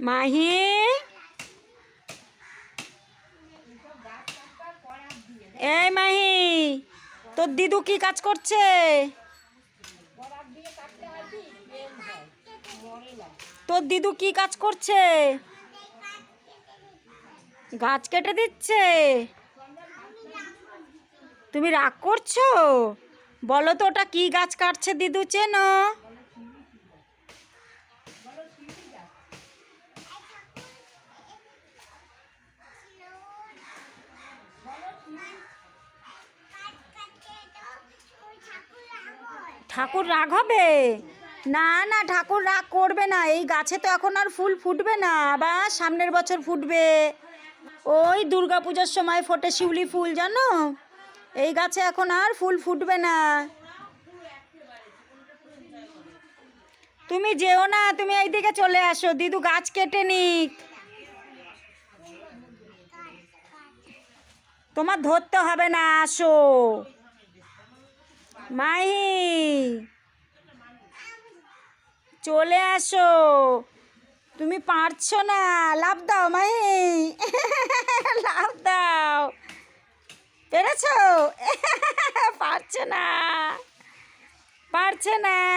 মাহি? এই মাহি, তোর দিদু কি কাজ করছে? তোর দিদু কি কাজ করছে? গাছ কেটে দিচ্ছে? তুমি রাগ করছ? বলো তো ওটা কি গাছ কাটছে দিদু চেনো? ঠাকুর রাগ হবে? না না, ঠাকুর রাগ করবে না। এই গাছে তো এখন আর ফুল ফুটবে না। আবার সামনের বছর ফুটবে। ওই দুর্গা পূজার সময় ফোটে শিউলি ফুল, জানো? এই গাছে এখন আর ফুল ফুটবে না। তুমি যেও না, তুমি এইদিকে চলে আসো। দিদু গাছ কেটে নিক। তোমার ধরতে হবে না, আসো। মাহি, চলে আসো। তুমি পারছ না। লাভ দাও, মাহি। লাভ দাও। পেরেছ? পারছে না। পারছে না।